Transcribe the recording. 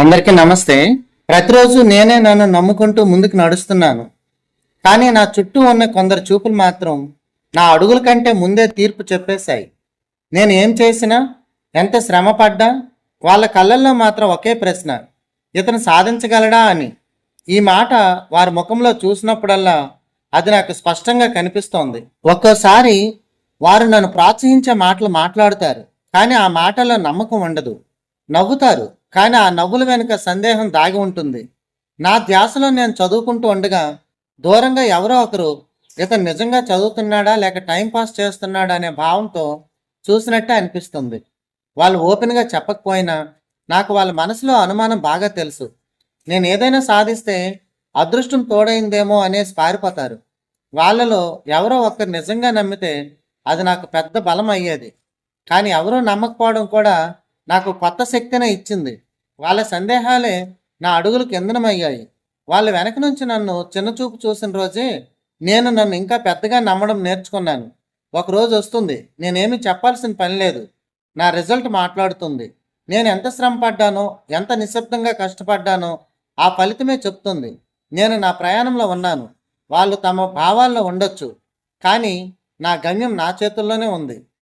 అందరికీ నమస్తే. ప్రతిరోజు నేనే నన్ను నమ్ముకుంటూ ముందుకు నడుస్తున్నాను. కానీ నా చుట్టూ ఉన్న కొందరు చూపులు మాత్రం నా అడుగుల కంటే ముందే తీర్పు చెప్పేశాయి. నేను ఏం చేసినా ఎంత శ్రమ పడ్డా వాళ్ళ కళ్ళల్లో మాత్రం ఒకే ప్రశ్న ఇతను సాధించగలడా అని. ఈ మాట వారి ముఖంలో చూసినప్పుడల్లా అది నాకు స్పష్టంగా కనిపిస్తోంది. ఒక్కోసారి వారు నన్ను ప్రోత్సహించే మాటలు మాట్లాడతారు కానీ ఆ మాటల్లో నమ్మకం ఉండదు. నవ్వుతారు. కానీ ఆ నవ్వుల వెనుక సందేహం దాగి ఉంటుంది. నా ధ్యాసలో నేను చదువుకుంటూ ఉండగా దూరంగా ఎవరో ఒకరు ఇతను నిజంగా చదువుతున్నాడా లేక టైం పాస్ చేస్తున్నాడా అనే భావంతో చూసినట్టే అనిపిస్తుంది. వాళ్ళు ఓపెన్గా చెప్పకపోయినా నాకు వాళ్ళ మనసులో అనుమానం బాగా తెలుసు. నేను ఏదైనా సాధిస్తే అదృష్టం తోడైందేమో అనేసి పారిపోతారు. వాళ్ళలో ఎవరో ఒకరు నిజంగా నమ్మితే అది నాకు పెద్ద బలం అయ్యేది. కానీ ఎవరూ నమ్మకపోవడం కూడా నాకు కొత్త శక్తినే ఇచ్చింది. వాళ్ళ సందేహాలే నా అడుగులకు ఇంధనమయ్యాయి వాళ్ళ వెనక నుంచి నన్ను చిన్నచూపు చూసిన రోజే నేను నన్ను ఇంకా పెద్దగా నమ్మడం నేర్చుకున్నాను. ఒకరోజు వస్తుంది నేనేమి చెప్పాల్సిన పని లేదు. నా రిజల్ట్ మాట్లాడుతుంది. నేను ఎంత శ్రమ పడ్డానో ఎంత నిశ్శబ్దంగా కష్టపడ్డానో ఆ ఫలితమే చెప్తుంది. నేను నా ప్రయాణంలో ఉన్నాను. వాళ్ళు తమ భావాల్లో ఉండొచ్చు. కానీ నా గమ్యం నా చేతుల్లోనే ఉంది.